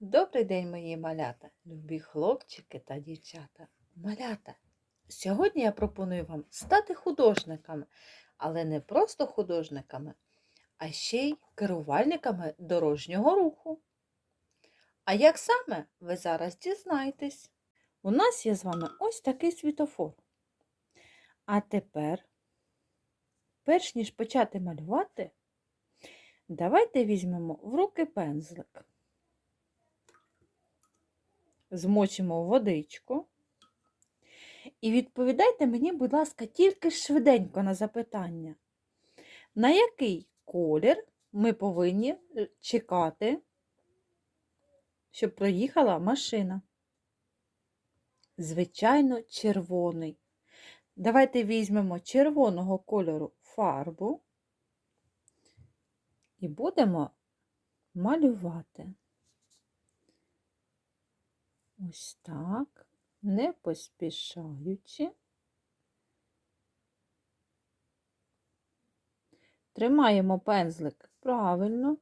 Добрий день, мої малята, любі хлопчики та дівчата. Малята, сьогодні я пропоную вам стати художниками, але не просто художниками, а ще й керувальниками дорожнього руху. А як саме ви зараз дізнаєтесь? У нас є з вами ось такий світофор. А тепер, перш ніж почати малювати, давайте візьмемо в руки пензлик змочимо водичку. І відповідайте мені, будь ласка, тільки швиденько на запитання. На який колір ми повинні е, чекати, щоб проїхала машина? Звичайно, червоний. Давайте візьмемо червоного кольору фарбу і будемо малювати. Ось так, не поспішаючи. Тримаємо пензлик правильно.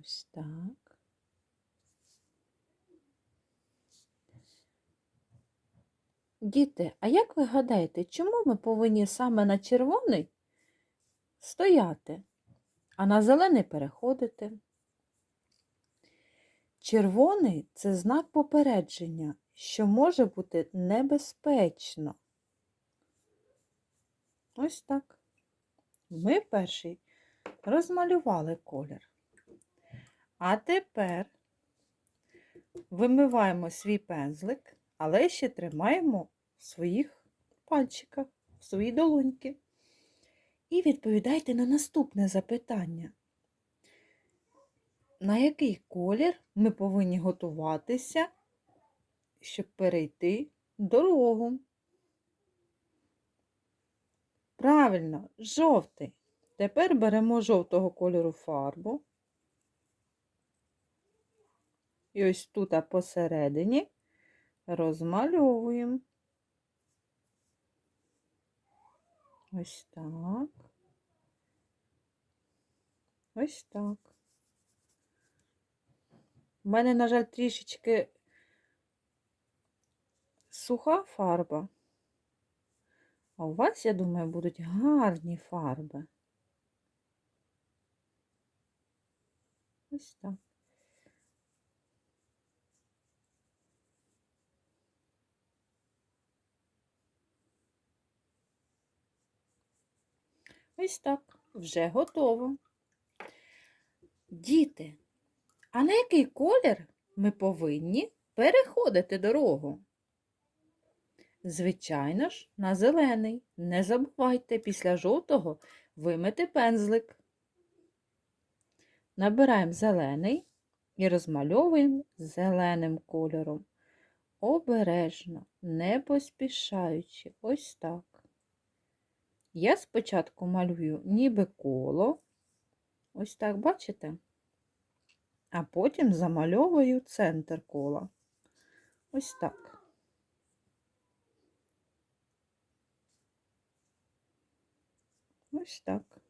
Ось так. Діти, а як ви гадаєте, чому ми повинні саме на червоний стояти, а на зелений переходити? Червоний це знак попередження, що може бути небезпечно. Ось так. Ми перший розмалювали колір. А тепер вимиваємо свій пензлик, але ще тримаємо в своїх пальчиках, в своїй долоньки. І відповідайте на наступне запитання на який колір ми повинні готуватися, щоб перейти дорогу. Правильно, жовтий. Тепер беремо жовтого кольору фарбу. І ось тут а посередині розмальовуємо. Ось так. Ось так. У мене, на жаль, трішечки суха фарба. А у вас, я думаю, будуть гарні фарби. Ось так. Ось так, вже готово. Діти. А на який колір ми повинні переходити дорогу? Звичайно ж, на зелений. Не забувайте після жовтого вимити пензлик. Набираємо зелений і розмальовуємо зеленим кольором. Обережно, не поспішаючи, ось так. Я спочатку малюю ніби коло. Ось так, бачите? А потім замальовую центр кола. Ось так. Ось так.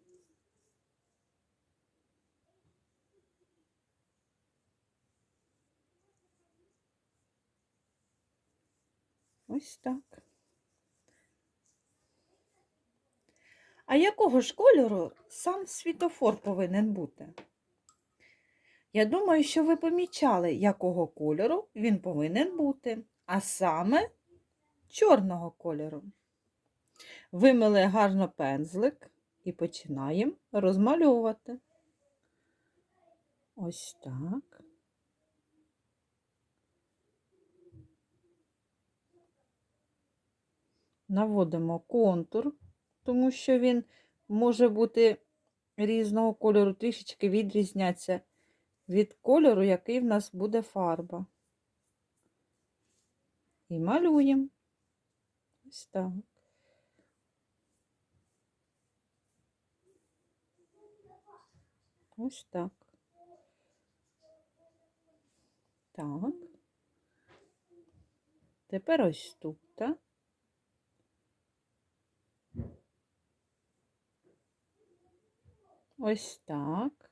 Ось так. А якого ж кольору сам світофор повинен бути? Я думаю, що ви помічали, якого кольору він повинен бути, а саме чорного кольору. Вимили гарно пензлик і починаємо розмальовувати. Ось так. Наводимо контур, тому що він може бути різного кольору, трішечки відрізняться від кольору, який в нас буде фарба. І малюємо. Ось так. Ось так. Так. Тепер ось тут, так? Ось так.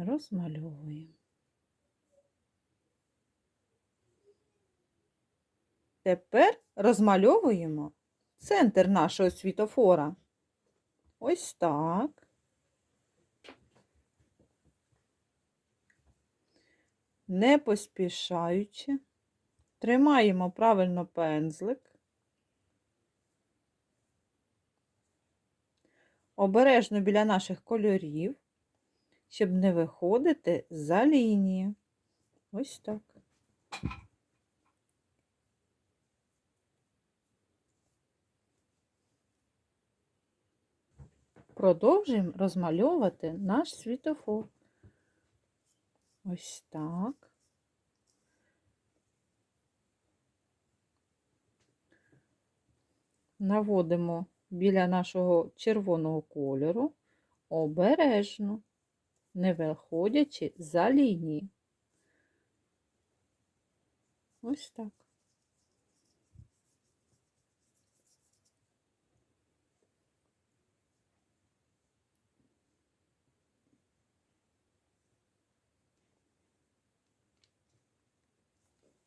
Розмальовуємо. Тепер розмальовуємо центр нашого світофора. Ось так. Не поспішаючи, тримаємо правильно пензлик. Обережно біля наших кольорів, щоб не виходити за лінії. Ось так. Продовжуємо розмальовувати наш світофор. Ось так. Наводимо біля нашого червоного кольору обережно, не виходячи за лінії. Ось так.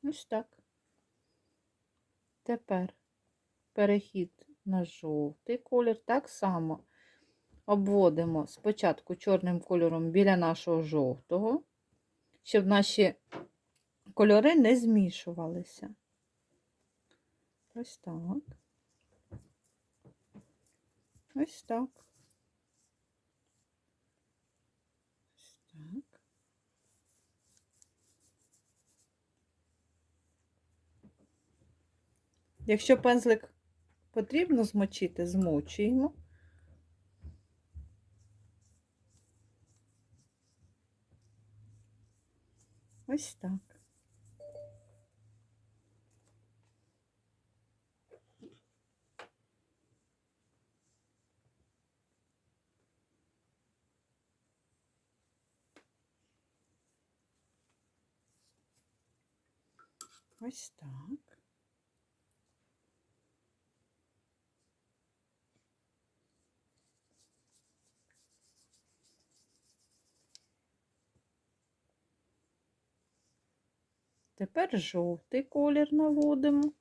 Ось так. Тепер перехід на жовтий колір. Так само обводимо спочатку чорним кольором біля нашого жовтого, щоб наші кольори не змішувалися. Ось так. Ось так. Ось так. Якщо пензлик потрібно змочити, змочуємо. Ось так. Ось так. Тепер жовтий колір наводимо.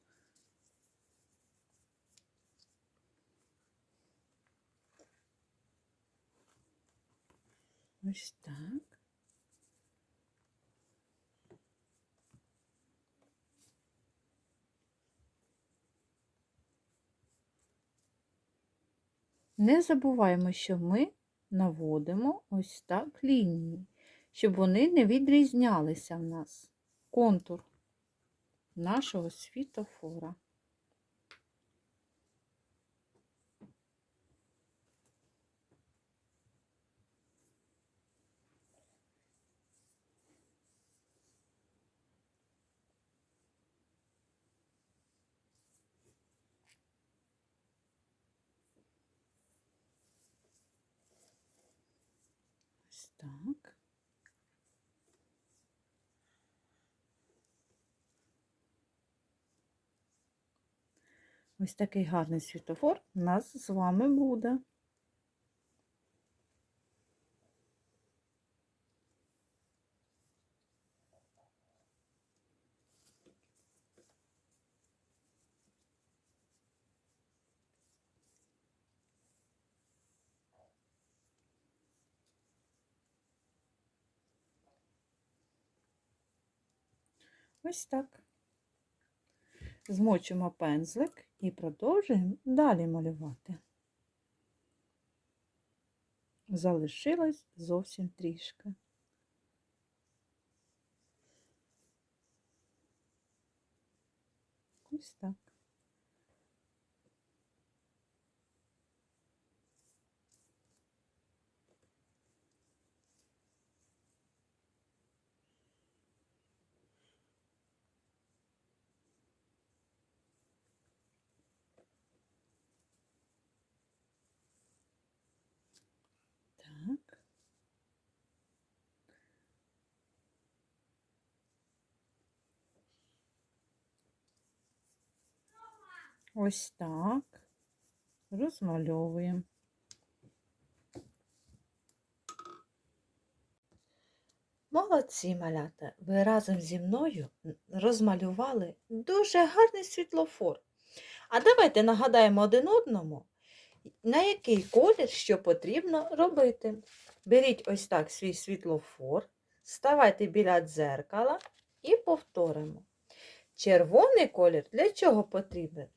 Ось так. Не забуваємо, що ми наводимо ось так лінії, щоб вони не відрізнялися в нас. Контур нашого світофора. Ось так. Ось такий гарний світофор у нас з вами буде. Ось так. Змочимо пензлик і продовжуємо далі малювати. Залишилось зовсім трішки. Ось так. Ось так розмальовуємо. Молодці малята, ви разом зі мною розмалювали дуже гарний світлофор. А давайте нагадаємо один одному, на який колір що потрібно робити. Беріть ось так свій світлофор, ставайте біля дзеркала і повторимо. Червоний колір для чого потрібен?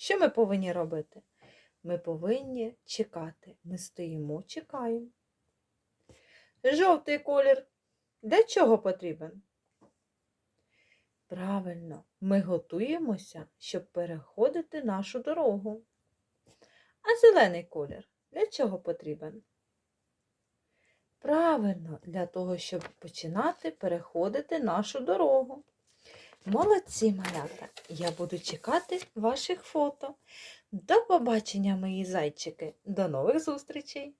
Що ми повинні робити? Ми повинні чекати. Ми стоїмо, чекаємо. Жовтий колір для чого потрібен? Правильно, ми готуємося, щоб переходити нашу дорогу. А зелений колір для чого потрібен? Правильно, для того, щоб починати переходити нашу дорогу. Молодці, малята! Я буду чекати ваших фото. До побачення, мої зайчики! До нових зустрічей!